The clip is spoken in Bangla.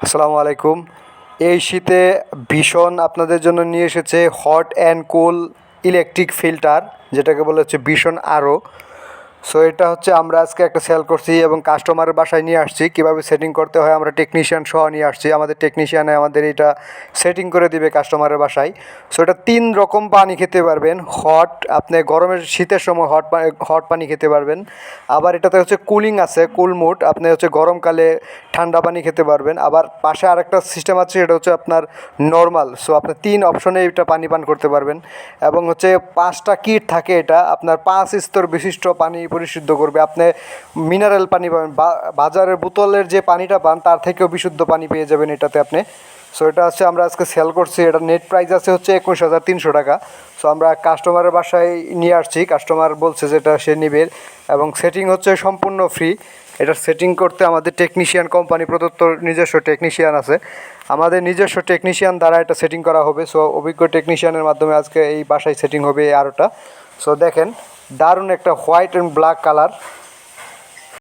আসসালামু আলাইকুম। এই শীতে ভীষণ আপনাদের জন্য নিয়ে এসেছে hot and cool electric filter যেটাকে বলা হচ্ছে ভীষণ আরও সো এটা হচ্ছে আমরা আজকে একটা সেল করছি এবং কাস্টমারের বাসায় নিয়ে আসছি। কীভাবে সেটিং করতে হয় আমরা টেকনিশিয়ান সহ নিয়ে আসছি। আমাদের টেকনিশিয়ানে আমাদের এটা সেটিং করে দিবে কাস্টমারের বাসায়। সো এটা তিন রকম পানি খেতে পারবেন। হট আপনি গরমের শীতের সময় হট হট পানি খেতে পারবেন। আবার এটাতে হচ্ছে কুলিং আছে কুল মুড আপনি হচ্ছে গরমকালে ঠান্ডা পানি খেতে পারবেন। আবার পাশে আরেকটা সিস্টেম আছে সেটা হচ্ছে আপনার নর্মাল সো আপনি তিন অপশনে এটা পানি পান করতে পারবেন। এবং হচ্ছে পাঁচটা কিট থাকে এটা, আপনার পাঁচ স্তর বিশিষ্ট পানি পরিশুদ্ধ করবে। আপনি মিনারেল পানি পাবেন বাজারের বোতলের যে পানিটা পান, তার থেকেও বিশুদ্ধ পানি পেয়ে যাবেন এটাতে আপনি। সো এটা হচ্ছে আমরা আজকে সেল করছি, এটা নেট প্রাইস আছে হচ্ছে একুশ হাজার তিনশো টাকা। সো আমরা কাস্টমারের বাসায় নিয়ে আসছি কাস্টমার বলছে যেটা সে নিবে। এবং সেটিং হচ্ছে সম্পূর্ণ ফ্রি এটা সেটিং করতে আমাদের টেকনিশিয়ান কোম্পানি প্রদত্ত নিজস্ব টেকনিশিয়ান আছে। আমাদের নিজস্ব টেকনিশিয়ান দ্বারা এটা সেটিং করা হবে। সো অভিজ্ঞ টেকনিশিয়ানের মাধ্যমে আজকে এই বাসায় সেটিং হবে এই আরোটা। সো দেখেন, দারুণ একটা হোয়াইট অ্যান্ড ব্ল্যাক কালার